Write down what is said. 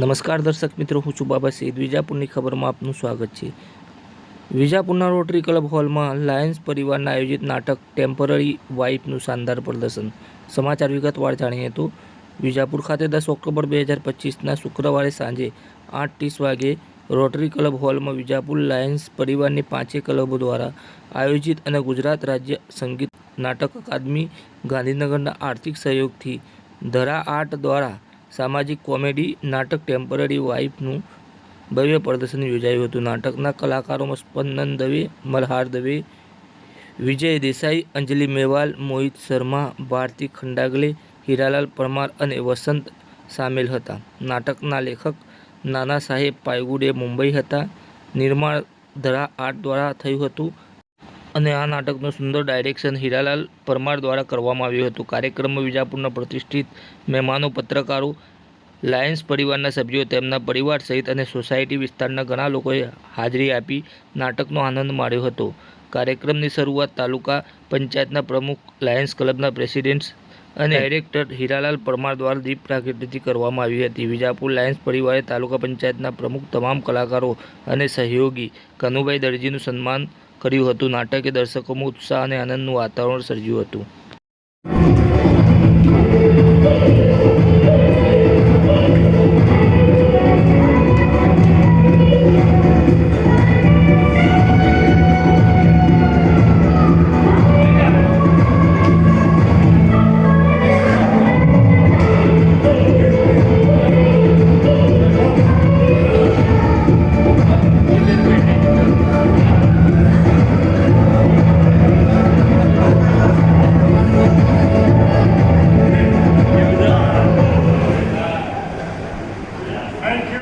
નમસ્કાર દર્શક મિત્રો, હું છું બાબા વિજાપુરની ખબરમાં આપનું સ્વાગત છે. વિજાપુરના રોટરી ક્લબ હોલમાં લાયન્સ પરિવારના આયોજિત નાટક ટેમ્પરરી વાઇફનું શાનદાર પ્રદર્શન. સમાચાર વિગતવાર જાણીએ તો, વિજાપુર ખાતે દસ ઓક્ટોબર બે હજાર પચીસના શુક્રવારે સાંજે આઠ ત્રીસ વાગે રોટરી ક્લબ હોલમાં વિજાપુર લાયન્સ પરિવારની પાંચેય ક્લબો દ્વારા આયોજિત અને ગુજરાત રાજ્ય સંગીત નાટક અકાદમી ગાંધીનગરના આર્થિક સહયોગથી ધરા આર્ટ દ્વારા સામાજિક કોમેડી, નાટક, ટેમ્પરરી વાઇફનું ભવ્ય પ્રદર્શન યોજાયું હતું. નાટકના કલાકારોમાં સ્પંદન દવે, મલ્હાર દવે, વિજય દેસાઈ, અંજલિ મેવાલ, મોહિત શર્મા, ભારતી ખંડાગલે, હીરાલાલ પરમાર અને વસંત સામેલ હતા. નાટકના લેખક નાના સાહેબ પાયગુડે મુંબઈ હતા. નિર્માણ ધરા આર્ટ દ્વારા થયું હતું. અને આ નાટકનું સુંદર ડાયરેક્શન હીરાલાલ પરમાર દ્વારા કરવામાં આવ્યું હતું. કાર્યક્રમમાં વિજાપુરના પ્રતિષ્ઠિત મહેમાનો, પત્રકારો લાયન્સ પરિવારના સભ્યો તેમના પરિવાર સહિત અને સોસાયટી વિસ્તારના ઘણા લોકોએ હાજરી આપી નાટકનો આનંદ માણ્યો હતો. કાર્યક્રમની શરૂઆત તાલુકા પંચાયતના પ્રમુખ લાયન્સ ક્લબના પ્રેસિડેન્ટ અને ડાયરેક્ટર હીરાલાલ પરમાર દ્વારા દીપ પ્રાગટ્યથી કરવામાં આવી હતી. વિજાપુર લાયન્સ પરિવારે તાલુકા પંચાયતના પ્રમુખ, તમામ કલાકારો અને સહયોગી કનુભાઈ દરજીનું સન્માન કર્યું હતું. નાટકે દર્શકોમાં ઉત્સાહ અને આનંદનું વાતાવરણ સર્જ્યું હતું.